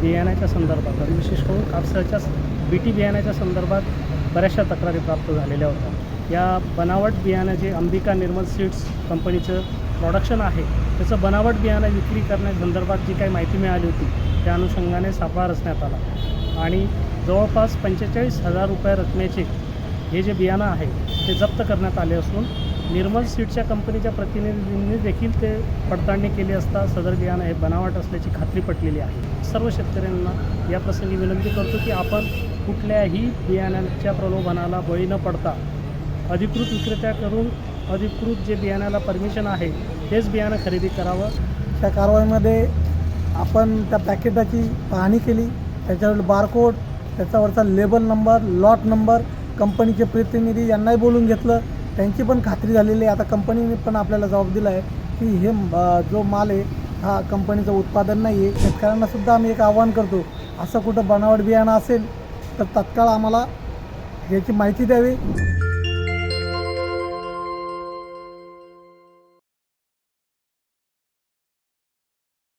बियाण्याच्या संदर्भात आणि विशेष करून कापसाच्या बी टी बियाण्याच्या संदर्भात बऱ्याचशा तक्रारी प्राप्त झालेल्या होत्या. या बनावट बियाणं जे अंबिका निर्मल सीड्स कंपनीचं प्रॉडक्शन आहे त्याचं बनावट बियाणं विक्री करण्यासंदर्भात जी काही माहिती मिळाली होती त्या अनुषंगाने सापळा रचण्यात आला. आणि जवळपास पंचेचाळीस हजार रुपये रकमेचे हे जे बियाणं आहे ते जप्त करण्यात आले असून निर्मल सीटच्या कंपनीच्या प्रतिनिधींनी देखील ते पडताळणी केली असता सदर बियाणं हे बनावट असल्याची खात्री पटलेली आहे. सर्व शेतकऱ्यांना या प्रसंगी विनंती करतो की आपण कुठल्याही बियाण्यांच्या प्रलोभनाला बळी न पडता अधिकृत विक्रेत्याकडून अधिकृत जे बियाण्याला परमिशन आहे तेच बियाणं खरेदी करावं. त्या कारवाईमध्ये आपण त्या पॅकेटाची पाहणी केली. त्याच्यावर बारकोड त्याच्यावरचा लेबल नंबर लॉट नंबर कंपनीचे प्रतिनिधी यांनाही बोलून घेतलं. त्यांची पण खात्री झालेली आहे. आता कंपनीने पण आपल्याला जबाब दिला आहे की हे जो माल आहे हा कंपनीचं उत्पादन नाही आहे. शेतकऱ्यांना सुद्धा आम्ही एक आव्हान करतो असं कुठं बनावट बियाणं असेल तर तत्काळ आम्हाला याची माहिती द्यावी.